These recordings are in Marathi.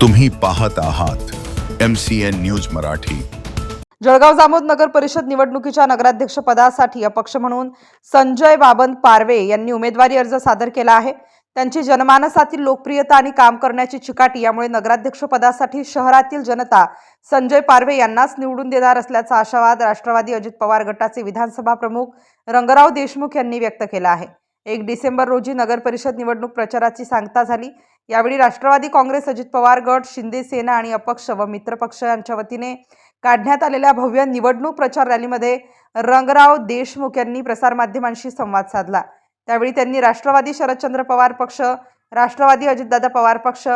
तुम्ही पाहत आहात M C N news Marathi. Jalgaon Jamod नगर परिषद निवडणुकीच्या नगराध्यक्ष पदासाठी अपक्ष म्हणून संजय बाबन पारवे यांनी उमेदवारी अर्ज सादर केला आहे. त्यांची जनमानसातील लोकप्रियता आणि काम करण्याची चिकाटी यामुळे नगराध्यक्ष पदासाठी शहरातील जनता संजय पारवे यांनाच निवडून देणार असल्याचा आशावाद राष्ट्रवादी अजित पवार गटाचे विधानसभा प्रमुख रंगराव देशमुख यांनी व्यक्त केला आहे. एक डिसेंबर रोजी नगर परिषद निवडणूक प्रचाराची सांगता झाली. यावेळी राष्ट्रवादी काँग्रेस अजित पवार गट शिंदे सेना आणि अपक्ष व मित्रपक्ष यांच्या वतीने काढण्यात आलेल्या भव्य निवडणूक प्रचार रॅलीमध्ये रंगराव देशमुख यांनी प्रसारमाध्यमांशी संवाद साधला. त्यावेळी त्यांनी राष्ट्रवादी शरदचंद्र पवार पक्ष राष्ट्रवादी अजितदादा पवार पक्ष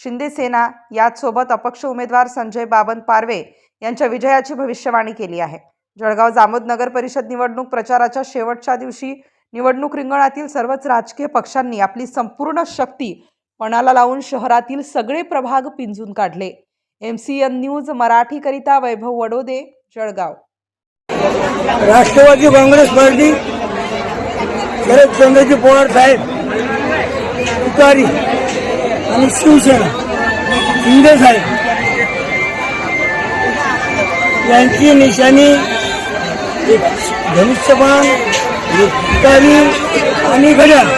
शिंदे सेना याचसोबत अपक्ष उमेदवार संजय बाबन पारवे यांच्या विजयाची भविष्यवाणी केली आहे. जळगाव जामोद नगर परिषद निवडणूक प्रचाराच्या शेवटच्या दिवशी निवडणूक रिंगणातील सर्वच राजकीय पक्षांनी आपली संपूर्ण शक्ती पणाला लावून शहरातील सगळे प्रभाग पिंजून काढले. एम सी एन न्यूज मराठीकरिता वैभव वडोदे जळगाव. राष्ट्रवादी काँग्रेस पार्टी शरदचंद्रजी पवार साहेब तुतारी आणि शिवसेना शिंदे साहेब यांची निशाणी धनुष्यबाण एक तुतारी आणि घड्याळ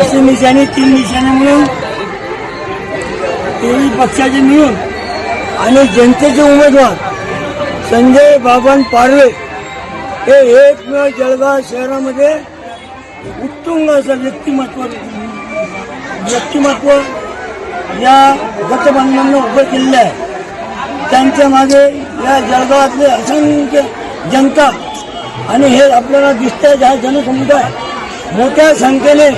अशी निशाणे तीन निशाण्यामुळे मिळून पक्षाचे मिळून. आणि जनतेचे उमेदवार संजय बाबन पारवे हे एकमेव जळगाव शहरामध्ये उत्तुंग असं व्यक्तिमत्व व्यक्तिमत्व या गटबांधवांना उभं केलेलं आहे. त्यांच्या मागे या जळगावातले असंख्य जनता आणि हे आपल्याला दिसतंय हा जनसमुदाय मोठ्या संख्येने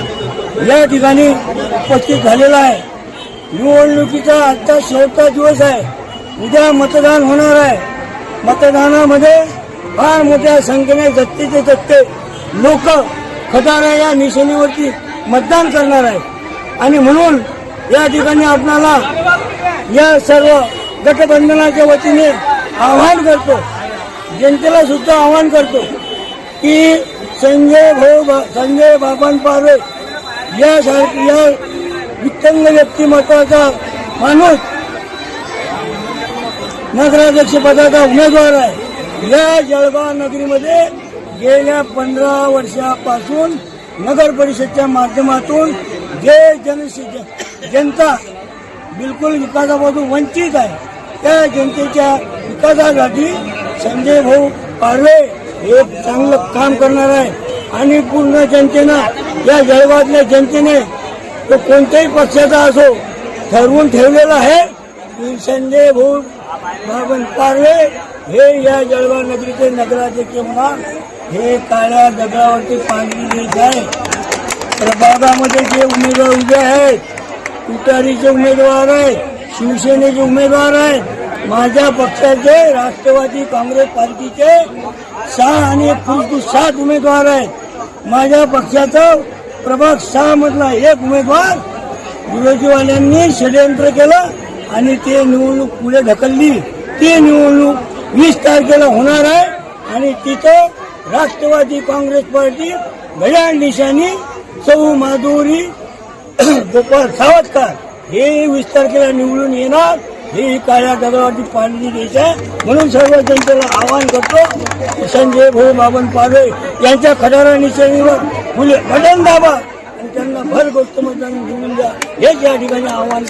या ठिकाणी उपस्थित झालेला आहे. निवडणुकीचा आजचा शेवटचा दिवस आहे. उद्या मतदान होणार आहे. मतदानामध्ये फार मोठ्या संख्येने जत्तेचे जत्ते. लोक खटारा या निशाणीवरती मतदान करणार आहे आणि म्हणून या ठिकाणी आपणाला या सर्व गटबंधनाच्या वतीने आव्हान करतो जनतेला सुद्धा आव्हान करतो की संजय भाऊ संजय बाबांपारे या या वित्तंग व्यक्तिमत्वाचा माणूस नगराध्यक्ष पदाचा उमेदवार आहे. या जळगाव नगरीमध्ये गेल्या पंधरा वर्षापासून नगर परिषदच्या माध्यमातून जे जन जनता बिलकुल विकासापासून वंचित आहे त्या जनतेच्या विकासासाठी संजय भाऊ पारवे हे चांगलं काम करणार आहे. आणि पूर्ण जनतेनं या जळगावातल्या जनतेने तो कोणत्याही पक्षाचा असो ठरवून ठेवलेला आहे. की संजय भाऊ बाबन पारवे हे या जळगाव नगरीचे नगराध्यक्ष म्हणा हे काळ्या दगडावरती पाणी देत आहे. प्रभागामध्ये जे उमेदवार उभे आहेत तुतारीचे उमेदवार आहेत शिवसेनेचे उमेदवार आहेत माझ्या पक्षाचे राष्ट्रवादी काँग्रेस पार्टीचे सहा आणि एक पुरुष सात उमेदवार आहेत. माझ्या पक्षाचा प्रभाग सहा मधला एक उमेदवार विरोधीवाल्यांनी षडयंत्र केलं आणि ते निवडणूक पुढे ढकलली. ती निवडणूक वीस तारखेला होणार आहे आणि तिथं राष्ट्रवादी काँग्रेस पार्टी भयान निशानी चौ माधुरी गोपाल सावतकर हे वीस तारखेला निवडून येणार. हे काळ्या दगडावरती पाडली द्यायचं आहे. म्हणून सर्व जनतेला आवाहन करतो संजय भाऊ बाबन पारवे यांच्या खडारा निशाणीवर फुले बटन दाबा आणि त्यांना भर गोष्ट मतदान निवडून द्या. हेच या ठिकाणी आवाहन